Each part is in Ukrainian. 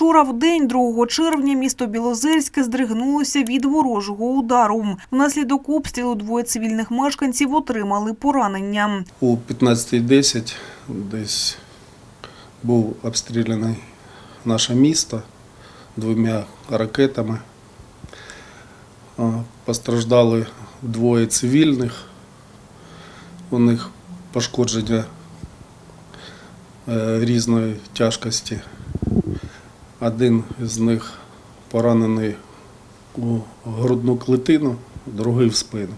Вчора в день, 2 червня, місто Білозерське здригнулося від ворожого удару. Внаслідок обстрілу двоє цивільних мешканців отримали поранення. У 15.10 десь був обстріляний наше місто двома ракетами. Постраждали двоє цивільних. У них пошкодження е, різної тяжкості. Один з них поранений у грудну клетину, другий в спину.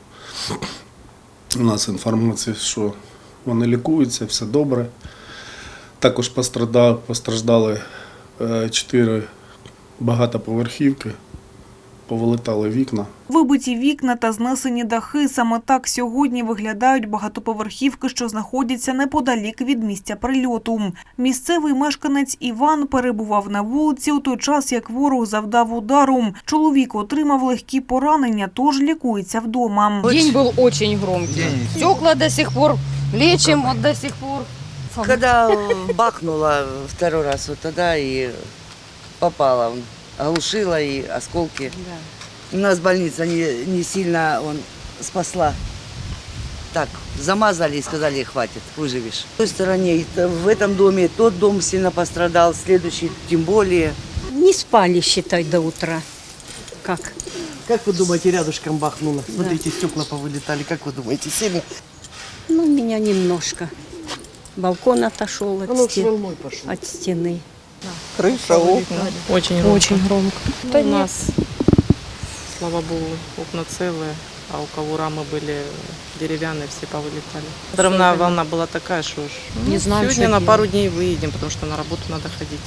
У нас інформація, що вони лікуються, все добре. Також постраждали, е, чотири багатоповерхівки, повилетали вікна. Вибиті вікна та знесені дахи. Саме так сьогодні виглядають багатоповерхівки, що знаходяться неподалік від місця прильоту. Місцевий мешканець Іван перебував на вулиці у той час, як ворог завдав удару. Чоловік отримав легкі поранення, тож лікується вдома. День был очень громкий. Стекла до сих пор лечим вот до сих пор. Когда бахнуло второй раз, вот тогда и попало. Оглушило и осколки. У нас больница не, не сильно он спасла. Так, замазали и сказали, хватит, выживешь. В той стороне, в этом доме тот дом сильно пострадал, следующий тем более. Не спали, считай, до утра. Как? Как вы думаете, рядышком бахнуло? Смотрите, стекла повылетали. Как вы думаете, сильно? Ну, меня немножко. Балкон отошел от, Оно с стен- волной пошло. от стены. Крыша, окна. Очень громко. Очень громко. У нас, слава богу, окна целые, а у кого рамы были деревянные, все повылетали. Взрывная волна была такая, что уж, Не знаем, сегодня что на пару дней выедем, потому что на работу надо ходить.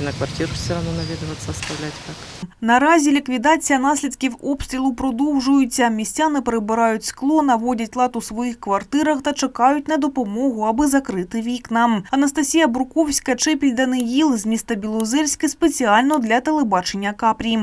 И на квартиру все равно наведываться, оставлять как. Наразі ліквідація наслідків обстрілу продовжується. Містяни прибирають скло, наводять лад у своїх квартирах та чекають на допомогу, аби закрити вікна. Анастасія Бруковська, Чепіль Даниїл з міста Білозерське спеціально для телебачення Капрі.